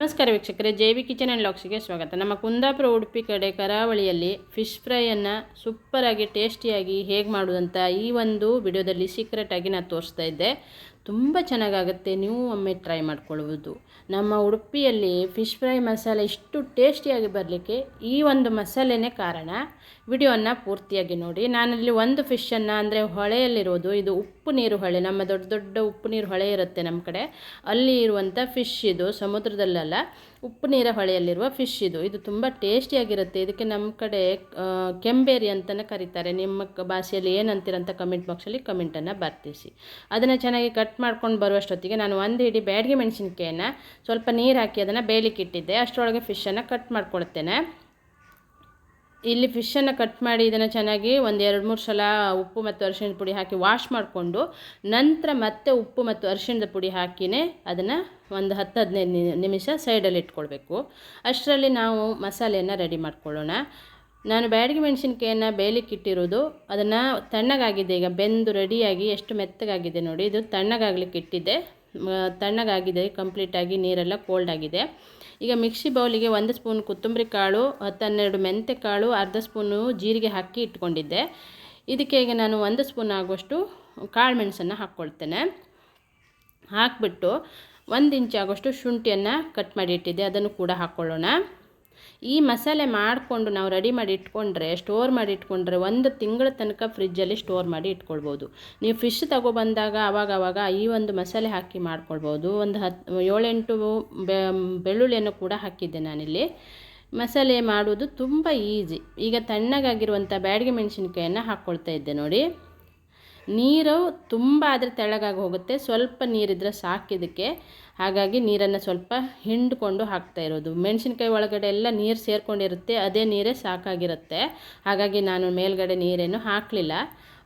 ನಮಸ್ಕಾರ ವೀಕ್ಷಕರೇ J V kitchen and ಲಾಕ್ಸ್ಗೆ ಸ್ವಾಗತ. ನಮ್ಮ ಕುಂದಾಪುರ, ಉಡುಪಿ ಕಡೆ ಕರಾವಳಿಯಲ್ಲಿ ಫಿಶ್ ಫ್ರೈಯನ್ನು ಸೂಪರಾಗಿ, ಟೇಸ್ಟಿಯಾಗಿ ಹೇಗೆ ಮಾಡೋದಂತ ಈ ಒಂದು ವಿಡಿಯೋದಲ್ಲಿ ಸೀಕ್ರೆಟಾಗಿ ನಾನು ತೋರಿಸ್ತಾ ಇದ್ದೆ. ತುಂಬ ಚೆನ್ನಾಗಾಗುತ್ತೆ. ನೀವು ಒಮ್ಮೆ ಟ್ರೈ ಮಾಡ್ಕೊಳ್ಬೋದು. ನಮ್ಮ ಉಡುಪಿಯಲ್ಲಿ ಫಿಶ್ ಫ್ರೈ ಮಸಾಲೆ ಇಷ್ಟು ಟೇಸ್ಟಿಯಾಗಿ ಬರಲಿಕ್ಕೆ ಈ ಒಂದು ಮಸಾಲೆನೇ ಕಾರಣ. ವಿಡಿಯೋವನ್ನು ಪೂರ್ತಿಯಾಗಿ ನೋಡಿ. ನಾನಲ್ಲಿ ಒಂದು ಫಿಶನ್ನು ಅಂದರೆ ಹೊಳೆಯಲ್ಲಿರೋದು ಇದು ಉಪ್ಪು ನೀರು ಹೊಳೆ. ನಮ್ಮ ದೊಡ್ಡ ದೊಡ್ಡ ಉಪ್ಪು ನೀರು ಹೊಳೆ ಇರುತ್ತೆ ನಮ್ಮ ಕಡೆ. ಅಲ್ಲಿ ಇರುವಂಥ ಫಿಶ್ ಇದು ಸಮುದ್ರದಲ್ಲಲ್ಲ. ಉಪ್ಪು ನೀರ ಹೊಳೆಯಲ್ಲಿರುವ ಫಿಶ್ ಇದು. ಇದು ತುಂಬ ಟೇಸ್ಟಿಯಾಗಿರುತ್ತೆ ಇದಕ್ಕೆ ನಮ್ಮ ಕಡೆ ಕೆಂಬೇರಿ ಅಂತಲೇ ಕರೀತಾರೆ. ನಿಮ್ಮ ಭಾಷೆಯಲ್ಲಿ ಏನಂತೀರಂತ ಕಮೆಂಟ್ ಬಾಕ್ಸಲ್ಲಿ ಕಮೆಂಟನ್ನು ಬರ್ತಿಸಿ. ಅದನ್ನು ಚೆನ್ನಾಗಿ ಕಟ್ ಮಾಡ್ಕೊಂಡು ಬರುವಷ್ಟೊತ್ತಿಗೆ ನಾನು ಒಂದು ಹಿಡಿ ಬ್ಯಾಡ್ಗೆ ಮೆಣಸಿನ್ಕಾಯನ್ನು ಸ್ವಲ್ಪ ನೀರು ಹಾಕಿ ಅದನ್ನು ಬೇಯಲಿಕ್ಕೆ ಇಟ್ಟಿದ್ದೆ ಅಷ್ಟರೊಳಗೆ ಫಿಶನ್ನು ಕಟ್ ಮಾಡ್ಕೊಳ್ತೇನೆ. ಇಲ್ಲಿ ಫಿಶನ್ನು ಕಟ್ ಮಾಡಿ ಇದನ್ನು ಚೆನ್ನಾಗಿ ಒಂದು ಎರಡು ಮೂರು ಸಲ ಉಪ್ಪು ಮತ್ತು ಅರಿಶಿಣದ ಪುಡಿ ಹಾಕಿ ವಾಶ್ ಮಾಡಿಕೊಂಡು ನಂತರ ಮತ್ತೆ ಉಪ್ಪು ಮತ್ತು ಅರಿಶಿಣದ ಪುಡಿ ಹಾಕಿನೇ ಅದನ್ನು ಒಂದು ಹತ್ತು ಹದಿನೈದು ನಿಮಿಷ ಸೈಡಲ್ಲಿ ಇಟ್ಕೊಳ್ಬೇಕು. ಅಷ್ಟರಲ್ಲಿ ನಾವು ಮಸಾಲೆಯನ್ನು ರೆಡಿ ಮಾಡ್ಕೊಳ್ಳೋಣ. ನಾನು ಬ್ಯಾಡಗಿ ಮೆಣಸಿನ್ಕಾಯನ್ನು ಬೇಯಲಿಕ್ಕೆ ಇಟ್ಟಿರೋದು. ಅದನ್ನು ತಣ್ಣಗಾಗಿದೆ. ಈಗ ಬೆಂದು ರೆಡಿಯಾಗಿ ಎಷ್ಟು ಮೆತ್ತಗಾಗಿದೆ ನೋಡಿ. ಇದು ತಣ್ಣಗಾಗ್ಲಿಕ್ಕೆ ಇಟ್ಟಿದ್ದೆ. ತಣ್ಣಗಾಗಿದೆ, ಕಂಪ್ಲೀಟಾಗಿ ನೀರೆಲ್ಲ ಕೋಲ್ಡ್ ಆಗಿದೆ ಈಗ ಮಿಕ್ಸಿ ಬೌಲಿಗೆ ಒಂದು ಸ್ಪೂನ್ ಕೊತ್ತಂಬರಿ ಕಾಳು ಹತ್ತು ಹನ್ನೆರಡು ಮೆಂತೆ ಕಾಳು, ಅರ್ಧ ಸ್ಪೂನು ಜೀರಿಗೆ ಹಾಕಿ ಇಟ್ಕೊಂಡಿದ್ದೆ. ಇದಕ್ಕೆ ಈಗ ನಾನು ಒಂದು ಸ್ಪೂನ್ ಆಗುವಷ್ಟು ಕಾಳು ಮೆಣಸನ್ನು ಹಾಕ್ಕೊಳ್ತೇನೆ. ಹಾಕಿಬಿಟ್ಟು ಒಂದು ಇಂಚ್ ಆಗೋಷ್ಟು ಶುಂಠಿಯನ್ನು ಕಟ್ ಮಾಡಿ ಇಟ್ಟಿದ್ದೆ, ಅದನ್ನು ಕೂಡ ಹಾಕ್ಕೊಳ್ಳೋಣ. ಈ ಮಸಾಲೆ ಮಾಡಿಕೊಂಡು ನಾವು ರೆಡಿ ಮಾಡಿ ಇಟ್ಕೊಂಡ್ರೆ ಸ್ಟೋರ್ ಮಾಡಿ ಇಟ್ಕೊಂಡ್ರೆ ಒಂದು ತಿಂಗಳ ತನಕ ಫ್ರಿಜ್ಜಲ್ಲಿ ಸ್ಟೋರ್ ಮಾಡಿ ಇಟ್ಕೊಳ್ಬೋದು. ನೀವು ಫಿಶ್ ತಗೊಬಂದಾಗ ಆವಾಗ ಆವಾಗ ಈ ಒಂದು ಮಸಾಲೆ ಹಾಕಿ ಮಾಡ್ಕೊಳ್ಬೋದು. ಒಂದು ಹತ್ತು ಏಳೆಂಟು ಬೆಳ್ಳುಳ್ಳಿಯನ್ನು ಕೂಡ ಹಾಕಿದ್ದೆ ನಾನಿಲ್ಲಿ. ಮಸಾಲೆ ಮಾಡೋದು ತುಂಬ ಈಸಿ ಈಗ ತಣ್ಣಗಾಗಿರುವಂಥ ಬ್ಯಾಡಿಗೆ ಮೆಣಸಿನ್ಕಾಯನ್ನು ಹಾಕ್ಕೊಳ್ತಾ ಇದ್ದೆ ನೋಡಿ. ನೀರು ತುಂಬ ಆದರೆ ತೆಳಗಾಗಿ ಹೋಗುತ್ತೆ. ಸ್ವಲ್ಪ ನೀರಿದ್ರೆ ಸಾಕಿದಕ್ಕೆ ಹಾಗಾಗಿ ನೀರನ್ನು ಸ್ವಲ್ಪ ಹಿಂಡ್ಕೊಂಡು ಹಾಕ್ತಾ ಇರೋದು. ಮೆಣಸಿನ್ಕಾಯಿ ಒಳಗಡೆ ಎಲ್ಲ ನೀರು ಸೇರ್ಕೊಂಡಿರುತ್ತೆ. ಅದೇ ನೀರೇ ಸಾಕಾಗಿರುತ್ತೆ. ಹಾಗಾಗಿ ನಾನು ಮೇಲ್ಗಡೆ ನೀರೇನು ಹಾಕಲಿಲ್ಲ.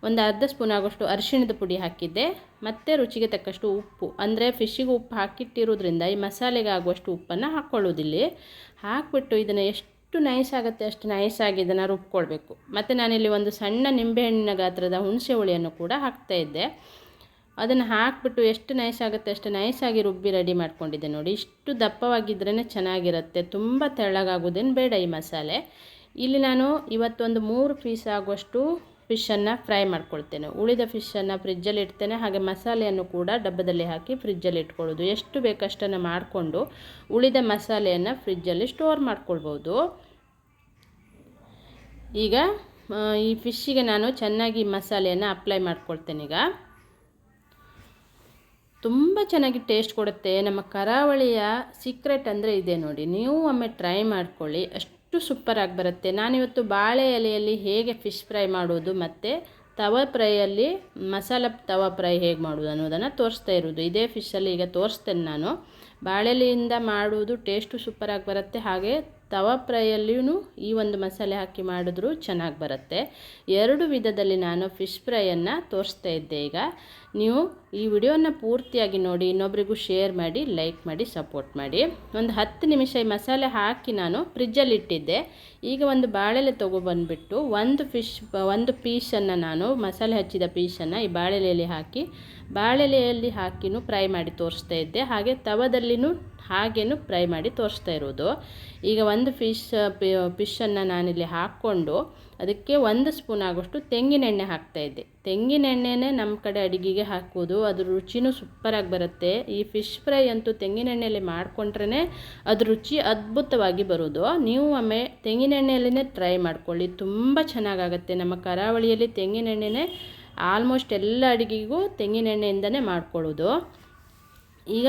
ಒಂದು ಅರ್ಧ ಸ್ಪೂನ್ ಆಗೋಷ್ಟು ಅರಿಶಿಣದ ಪುಡಿ ಹಾಕಿದ್ದೆ. ಮತ್ತು ರುಚಿಗೆ ತಕ್ಕಷ್ಟು ಉಪ್ಪು. ಅಂದರೆ ಫಿಶ್ಶಿಗೆ ಉಪ್ಪು ಹಾಕಿಟ್ಟಿರೋದ್ರಿಂದ ಈ ಮಸಾಲೆಗೆ ಆಗುವಷ್ಟು ಉಪ್ಪನ್ನು ಹಾಕ್ಕೊಳ್ಳೋದಿಲ್ಲ ಹಾಕ್ಬಿಟ್ಟು ಇದನ್ನು ಎಷ್ಟು ನೈಸ್ ಆಗುತ್ತೆ, ಅಷ್ಟು ನೈಸ್ ಆಗಿ ಇದನ್ನು ರುಬ್ಕೊಳ್ಬೇಕು. ಮತ್ತು ನಾನಿಲ್ಲಿ ಒಂದು ಸಣ್ಣ ನಿಂಬೆಹಣ್ಣಿನ ಗಾತ್ರದ ಹುಣಸೆ ಹುಳಿಯನ್ನು ಕೂಡ ಹಾಕ್ತಾ ಇದ್ದೆ. ಅದನ್ನು ಹಾಕಿಬಿಟ್ಟು ಎಷ್ಟು ನೈಸ್ ಆಗುತ್ತೆ, ಅಷ್ಟು ನೈಸಾಗಿ ರುಬ್ಬಿ ರೆಡಿ ಮಾಡ್ಕೊಂಡಿದ್ದೆ ನೋಡಿ. ಇಷ್ಟು ದಪ್ಪವಾಗಿದ್ರೇ ಚೆನ್ನಾಗಿರುತ್ತೆ, ತುಂಬ ತೆಳ್ಳಗಾಗೋದೇನು ಬೇಡ ಈ ಮಸಾಲೆ. ಇಲ್ಲಿ ನಾನು ಇವತ್ತೊಂದು ಮೂರು ಪೀಸ್ ಆಗುವಷ್ಟು ಫಿಶನ್ನು ಫ್ರೈ ಮಾಡ್ಕೊಳ್ತೇನೆ. ಉಳಿದ ಫಿಶನ್ನು ಫ್ರಿಜ್ಜಲ್ಲಿ ಇಡ್ತೇನೆ. ಹಾಗೆ ಮಸಾಲೆಯನ್ನು ಕೂಡ ಡಬ್ಬದಲ್ಲಿ ಹಾಕಿ ಫ್ರಿಜ್ಜಲ್ಲಿ ಇಟ್ಕೊಳ್ಳೋದು. ಎಷ್ಟು ಬೇಕಷ್ಟನ್ನು ಮಾಡಿಕೊಂಡು ಉಳಿದ ಮಸಾಲೆಯನ್ನು ಫ್ರಿಜ್ಜಲ್ಲಿ ಸ್ಟೋರ್ ಮಾಡ್ಕೊಳ್ಬೋದು. ಈಗ ಈ ಫಿಶ್ಶಿಗೆ ನಾನು ಚೆನ್ನಾಗಿ ಮಸಾಲೆಯನ್ನು ಅಪ್ಲೈ ಮಾಡ್ಕೊಳ್ತೇನೆ ಈಗ. ತುಂಬ ಚೆನ್ನಾಗಿ ಟೇಸ್ಟ್ ಕೊಡುತ್ತೆ. ನಮ್ಮ ಕರಾವಳಿಯ ಸೀಕ್ರೆಟ್ ಅಂದರೆ ಇದೆ ನೋಡಿ. ನೀವು ಒಮ್ಮೆ ಟ್ರೈ ಮಾಡ್ಕೊಳ್ಳಿ. ಅಷ್ಟು ಸೂಪರಾಗಿ ಬರುತ್ತೆ. ನಾನಿವತ್ತು ಬಾಳೆ ಎಲೆಯಲ್ಲಿ ಹೇಗೆ ಫಿಶ್ ಫ್ರೈ ಮಾಡೋದು ಮತ್ತು ತವ ಫ್ರೈಯಲ್ಲಿ ಮಸಾಲ ತವ ಫ್ರೈ ಹೇಗೆ ಮಾಡೋದು ಅನ್ನೋದನ್ನು ತೋರಿಸ್ತಾ ಇರೋದು. ಇದೇ ಫಿಶಲ್ಲಿ ಈಗ ತೋರಿಸ್ತೇನೆ ನಾನು. ಬಾಳೆಲೆಯಿಂದ ಮಾಡುವುದು ಟೇಸ್ಟು ಸೂಪರಾಗಿ ಬರುತ್ತೆ. ಹಾಗೆ ತವ ಫ್ರೈಯಲ್ಲಿಯೂ ಈ ಒಂದು ಮಸಾಲೆ ಹಾಕಿ ಮಾಡಿದ್ರೂ ಚೆನ್ನಾಗಿ ಬರುತ್ತೆ. ಎರಡು ವಿಧದಲ್ಲಿ ನಾನು ಫಿಶ್ ಫ್ರೈಯನ್ನು ತೋರಿಸ್ತಾ ಇದ್ದೆ ಈಗ. ನೀವು ಈ ವಿಡಿಯೋನ ಪೂರ್ತಿಯಾಗಿ ನೋಡಿ, ಇನ್ನೊಬ್ರಿಗೂ ಶೇರ್ ಮಾಡಿ, ಲೈಕ್ ಮಾಡಿ, ಸಪೋರ್ಟ್ ಮಾಡಿ. ಒಂದು ಹತ್ತು ನಿಮಿಷ ಈ ಮಸಾಲೆ ಹಾಕಿ ನಾನು ಫ್ರಿಜ್ಜಲ್ಲಿ ಇಟ್ಟಿದ್ದೆ. ಈಗ ಒಂದು ಬಾಳೆಲೆ ತೊಗೊಬಂದ್ಬಿಟ್ಟು ಒಂದು ಫಿಶ್, ಒಂದು ಪೀಸನ್ನು ನಾನು ಮಸಾಲೆ ಹಚ್ಚಿದ ಪೀಸನ್ನು ಈ ಬಾಳೆಲೆಯಲ್ಲಿ ಹಾಕಿ, ಬಾಳೆಲೆಯಲ್ಲಿ ಹಾಕಿನೂ ಫ್ರೈ ಮಾಡಿ ತೋರಿಸ್ತಾ ಇದ್ದೆ. ಹಾಗೆ ತವದಲ್ಲಿನೂ ಹಾಗೇನು ಫ್ರೈ ಮಾಡಿ ತೋರಿಸ್ತಾ ಇರೋದು. ಈಗ ಒಂದು ಫಿಶ್ ಫಿಶನ್ನು ನಾನಿಲ್ಲಿ ಹಾಕ್ಕೊಂಡು ಅದಕ್ಕೆ ಒಂದು ಸ್ಪೂನ್ ಆಗೋಷ್ಟು ತೆಂಗಿನೆಣ್ಣೆ ಹಾಕ್ತಾ ಇದ್ದೆ. ತೆಂಗಿನೆಣ್ಣೆನೇ ನಮ್ಮ ಕಡೆ ಅಡುಗೆಗೆ ಹಾಕೋದು ಅದ್ರ ರುಚಿನೂ ಸೂಪರಾಗಿ ಬರುತ್ತೆ. ಈ ಫಿಶ್ ಫ್ರೈ ಅಂತೂ ತೆಂಗಿನೆಣ್ಣೆಯಲ್ಲಿ ಮಾಡಿಕೊಂಡ್ರೇ ಅದ್ರ ರುಚಿ ಅದ್ಭುತವಾಗಿ ಬರೋದು. ನೀವು ಒಮ್ಮೆ ತೆಂಗಿನೆಣ್ಣೆಯಲ್ಲೇ ಟ್ರೈ ಮಾಡ್ಕೊಳ್ಳಿ. ತುಂಬ ಚೆನ್ನಾಗಾಗುತ್ತೆ. ನಮ್ಮ ಕರಾವಳಿಯಲ್ಲಿ ತೆಂಗಿನೆಣ್ಣೆನೇ ಆಲ್ಮೋಸ್ಟ್ ಎಲ್ಲ ಅಡುಗೆಗೂ ತೆಂಗಿನೆಣ್ಣೆಯಿಂದನೇ ಮಾಡ್ಕೊಳ್ಳೋದು. ಈಗ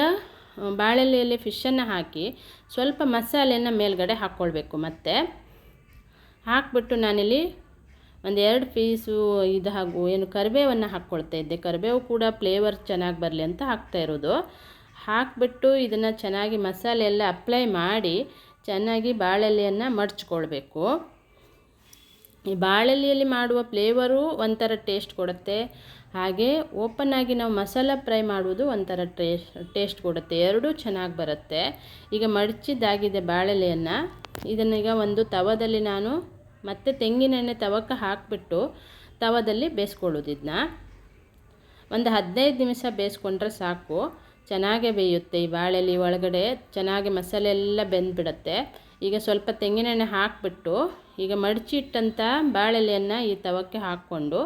ಬಾಳೆಲೆಯಲ್ಲಿ ಫಿಶನ್ನು ಹಾಕಿ ಸ್ವಲ್ಪ ಮಸಾಲೆಯನ್ನು ಮೇಲ್ಗಡೆ ಹಾಕ್ಕೊಳ್ಬೇಕು ಮತ್ತೆ. ಹಾಕ್ಬಿಟ್ಟು ನಾನಿಲ್ಲಿ ಒಂದು ಎರಡು ಪೀಸು ಇದು ಹಾಗೂ ಏನು ಕರಿಬೇವನ್ನು ಹಾಕ್ಕೊಳ್ತಾ ಇದ್ದೆ. ಕರಿಬೇವು ಕೂಡ ಫ್ಲೇವರ್ ಚೆನ್ನಾಗಿ ಬರಲಿ ಅಂತ ಹಾಕ್ತಾ ಇರೋದು. ಹಾಕಿಬಿಟ್ಟು ಇದನ್ನು ಚೆನ್ನಾಗಿ ಮಸಾಲೆ ಎಲ್ಲ ಅಪ್ಲೈ ಮಾಡಿ ಚೆನ್ನಾಗಿ ಬಾಳೆಲೆಯನ್ನು ಮಡ್ಚ್ಕೊಳ್ಬೇಕು ಈ ಬಾಳೆಲೆಯಲ್ಲಿ ಮಾಡುವ ಫ್ಲೇವರು ಒಂಥರ ಟೇಸ್ಟ್ ಕೊಡುತ್ತೆ. ಹಾಗೆ ಓಪನ್ ಆಗಿ ನಾವು ಮಸಾಲ ಫ್ರೈ ಮಾಡುವುದು ಒಂಥರ ಟೇಸ್ಟ್ ಟೇಸ್ಟ್ ಕೊಡುತ್ತೆ. ಎರಡೂ ಚೆನ್ನಾಗಿ ಬರುತ್ತೆ. ಈಗ ಮಡಚಿದ್ದಾಗಿದೆ ಬಾಳೆಲೆಯನ್ನು. ಇದನ್ನೀಗ ಒಂದು ತವದಲ್ಲಿ ನಾನು ಮತ್ತೆ ತೆಂಗಿನೆಣ್ಣೆ ತವಕ್ಕೆ ಹಾಕಿಬಿಟ್ಟು ತವದಲ್ಲಿ ಬೇಯಿಸ್ಕೊಳ್ಳೋದು ಇದನ್ನ ಒಂದು ಹದಿನೈದು ನಿಮಿಷ ಬೇಯಿಸ್ಕೊಂಡ್ರೆ ಸಾಕು. ಚೆನ್ನಾಗೇ ಬೇಯುತ್ತೆ ಈ ಬಾಳೆಲಿ ಒಳಗಡೆ. ಚೆನ್ನಾಗಿ ಮಸಾಲೆ ಎಲ್ಲ ಬೆಂದ್ಬಿಡುತ್ತೆ. ಈಗ ಸ್ವಲ್ಪ ತೆಂಗಿನೆಣ್ಣೆ ಹಾಕಿಬಿಟ್ಟು ಈಗ ಮಡಚಿಟ್ಟಂಥ ಬಾಳೆಲೆಯನ್ನು ಈ ತವಕ್ಕೆ ಹಾಕ್ಕೊಂಡು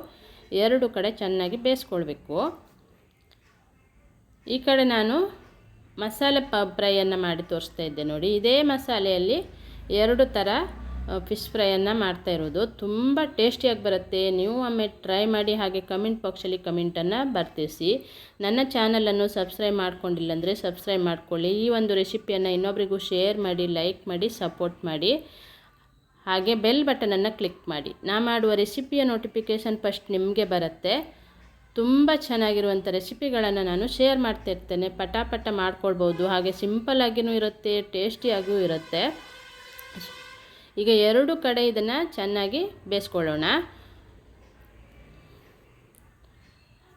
ಎರಡು ಕಡೆ ಚೆನ್ನಾಗಿ ಬೇಯಿಸ್ಕೊಳ್ಬೇಕು. ಈ ಕಡೆ ನಾನು ಮಸಾಲೆ ಪ, ಫ್ರೈಯನ್ನು ಮಾಡಿ ತೋರಿಸ್ತಾ ಇದ್ದೆ ನೋಡಿ. ಇದೇ ಮಸಾಲೆಯಲ್ಲಿ ಎರಡು ಥರ ಫಿಶ್ ಫ್ರೈಯನ್ನು ಮಾಡ್ತಾ ಇರೋದು. ತುಂಬ ಟೇಸ್ಟಿಯಾಗಿ ಬರುತ್ತೆ. ನೀವು ಒಮ್ಮೆ ಟ್ರೈ ಮಾಡಿ ಹಾಗೆ ಕಮೆಂಟ್ ಬಾಕ್ಸಲ್ಲಿ ಕಮೆಂಟನ್ನು ಬರ್ತಿಸಿ. ನನ್ನ ಚಾನಲನ್ನು ಸಬ್ಸ್ಕ್ರೈಬ್ ಮಾಡ್ಕೊಂಡಿಲ್ಲ ಅಂದರೆ ಸಬ್ಸ್ಕ್ರೈಬ್ ಮಾಡ್ಕೊಳ್ಳಿ. ಈ ಒಂದು ರೆಸಿಪಿಯನ್ನು ಇನ್ನೊಬ್ರಿಗೂ ಶೇರ್ ಮಾಡಿ ಲೈಕ್ ಮಾಡಿ ಸಪೋರ್ಟ್ ಮಾಡಿ. ಹಾಗೆ ಬೆಲ್ ಬಟನನ್ನು ಕ್ಲಿಕ್ ಮಾಡಿ. ನಾ ಮಾಡುವ ರೆಸಿಪಿಯ ನೋಟಿಫಿಕೇಷನ್ ಫಸ್ಟ್ ನಿಮಗೆ ಬರುತ್ತೆ. ತುಂಬ ಚೆನ್ನಾಗಿರುವಂಥ ರೆಸಿಪಿಗಳನ್ನು ನಾನು ಶೇರ್ ಮಾಡ್ತಿರ್ತೇನೆ ಪಟಾಪಟ ಮಾಡ್ಕೊಳ್ಬೋದು. ಹಾಗೆ ಸಿಂಪಲ್ ಆಗಿಯೂ ಇರುತ್ತೆ ಟೇಸ್ಟಿಯಾಗೂ ಇರುತ್ತೆ. ಈಗ ಎರಡು ಕಡೆ ಇದನ್ನು ಚೆನ್ನಾಗಿ ಬೇಯಿಸ್ಕೊಳ್ಳೋಣ.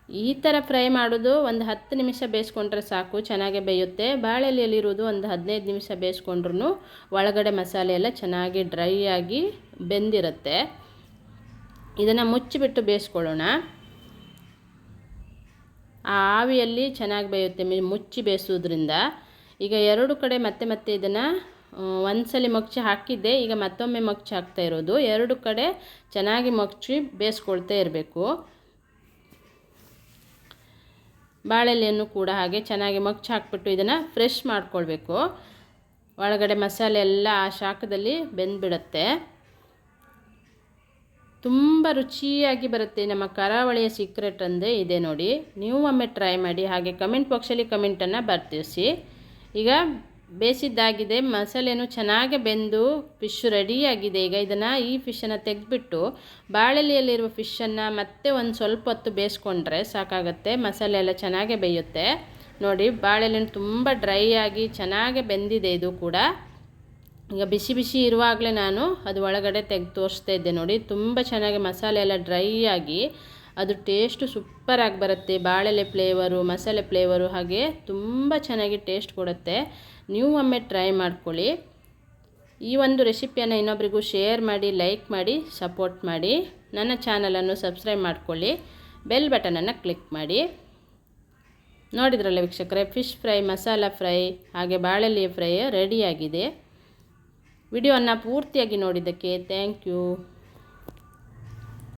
ಈ ಥರ ಫ್ರೈ ಮಾಡೋದು ಒಂದು ಹತ್ತು ನಿಮಿಷ ಬೇಯಿಸ್ಕೊಂಡ್ರೆ ಸಾಕು, ಚೆನ್ನಾಗೇ ಬೇಯುತ್ತೆ. ಬಾಳೆಲೆಯಲ್ಲಿರೋದು ಒಂದು ಹದಿನೈದು ನಿಮಿಷ ಬೇಯಿಸ್ಕೊಂಡ್ರೂ ಒಳಗಡೆ ಮಸಾಲೆ ಎಲ್ಲ ಚೆನ್ನಾಗಿ ಡ್ರೈ ಆಗಿ ಬೆಂದಿರುತ್ತೆ. ಇದನ್ನು ಮುಚ್ಚಿಬಿಟ್ಟು ಬೇಯಿಸ್ಕೊಳ್ಳೋಣ. ಆ ಆವಿಯಲ್ಲಿ ಚೆನ್ನಾಗಿ ಬೇಯುತ್ತೆ ಮುಚ್ಚಿ ಬೇಯಿಸೋದ್ರಿಂದ. ಈಗ ಎರಡು ಕಡೆ ಮತ್ತೆ ಮತ್ತೆ ಇದನ್ನು ಒಂದ್ಸಲಿ ಮಗ್ಚಿ ಹಾಕಿದ್ದೆ, ಈಗ ಮತ್ತೊಮ್ಮೆ ಮಗ್ಚಿ ಹಾಕ್ತಾ ಇರೋದು. ಎರಡು ಕಡೆ ಚೆನ್ನಾಗಿ ಮಗ್ಚಿ ಬೇಯಿಸ್ಕೊಳ್ತಾ ಇರಬೇಕು. ಬಾಳೆಲೆಯನ್ನು ಕೂಡ ಹಾಗೆ ಚೆನ್ನಾಗಿ ಮಗ್ಚಿ ಹಾಕ್ಬಿಟ್ಟು ಇದನ್ನು ಫ್ರೆಶ್ ಮಾಡ್ಕೊಳ್ಬೇಕು. ಒಳಗಡೆ ಮಸಾಲೆ ಎಲ್ಲ ಆ ಶಾಖದಲ್ಲಿ ಬೆಂದ್ಬಿಡುತ್ತೆ. ತುಂಬ ರುಚಿಯಾಗಿ ಬರುತ್ತೆ. ನಮ್ಮ ಕರಾವಳಿಯ ಸೀಕ್ರೆಟ್ ಅಂದರೆ ಇದೆ ನೋಡಿ. ನೀವು ಒಮ್ಮೆ ಟ್ರೈ ಮಾಡಿ, ಹಾಗೆ ಕಮೆಂಟ್ ಬಾಕ್ಸಲ್ಲಿ ಕಮೆಂಟನ್ನು ಬರ್ತಿಸಿ. ಈಗ ಬೇಯಿಸಿದ್ದಾಗಿದೆ ಮಸಾಲೆನೂ ಚೆನ್ನಾಗಿ ಬೆಂದು ಫಿಶ್ ರೆಡಿಯಾಗಿದೆ ಈಗ ಇದನ್ನು ಈ ಫಿಶನ್ನು ತೆಗೆದ್ಬಿಟ್ಟು ಬಾಳೆಲೆಯಲ್ಲಿರುವ ಫಿಶನ್ನು ಮತ್ತೆ ಒಂದು ಸ್ವಲ್ಪ ಹೊತ್ತು ಬೇಯಿಸ್ಕೊಂಡ್ರೆ ಸಾಕಾಗುತ್ತೆ. ಮಸಾಲೆ ಎಲ್ಲ ಚೆನ್ನಾಗೆ ಬೇಯುತ್ತೆ. ನೋಡಿ, ಬಾಳೆಲೆನು ತುಂಬ ಡ್ರೈ ಆಗಿ ಚೆನ್ನಾಗೆ ಬೆಂದಿದೆ ಇದು ಕೂಡ. ಈಗ ಬಿಸಿ ಬಿಸಿ ಇರುವಾಗಲೇ ನಾನು ಅದು ಒಳಗಡೆ ತೆಗೆದು ತೋರಿಸ್ತಾ ಇದ್ದೆ ನೋಡಿ. ತುಂಬ ಚೆನ್ನಾಗಿ ಮಸಾಲೆ ಎಲ್ಲ ಡ್ರೈ ಆಗಿ ಅದು ಟೇಸ್ಟು ಸೂಪರಾಗಿ ಬರುತ್ತೆ. ಬಾಳೆಲೆ ಫ್ಲೇವರು ಮಸಾಲೆ ಫ್ಲೇವರು ಹಾಗೆ ತುಂಬ ಚೆನ್ನಾಗಿ ಟೇಸ್ಟ್ ಕೊಡುತ್ತೆ. ನೀವು ಒಮ್ಮೆ ಟ್ರೈ ಮಾಡ್ಕೊಳ್ಳಿ. ಈ ಒಂದು ರೆಸಿಪಿಯನ್ನು ಇನ್ನೊಬ್ರಿಗೂ ಶೇರ್ ಮಾಡಿ ಲೈಕ್ ಮಾಡಿ ಸಪೋರ್ಟ್ ಮಾಡಿ. ನನ್ನ ಚಾನಲನ್ನು ಸಬ್ಸ್ಕ್ರೈಬ್ ಮಾಡ್ಕೊಳ್ಳಿ. ಬೆಲ್ ಬಟನನ್ನು ಕ್ಲಿಕ್ ಮಾಡಿ. ನೋಡಿದ್ರಲ್ಲ ವೀಕ್ಷಕರೇ ಫಿಶ್ ಫ್ರೈ ಮಸಾಲ ಫ್ರೈ ಹಾಗೆ ಬಾಳೆಲೆ ಫ್ರೈ ರೆಡಿಯಾಗಿದೆ ವಿಡಿಯೋವನ್ನು ಪೂರ್ತಿಯಾಗಿ ನೋಡಿದ್ದಕ್ಕೆ ಥ್ಯಾಂಕ್ ಯು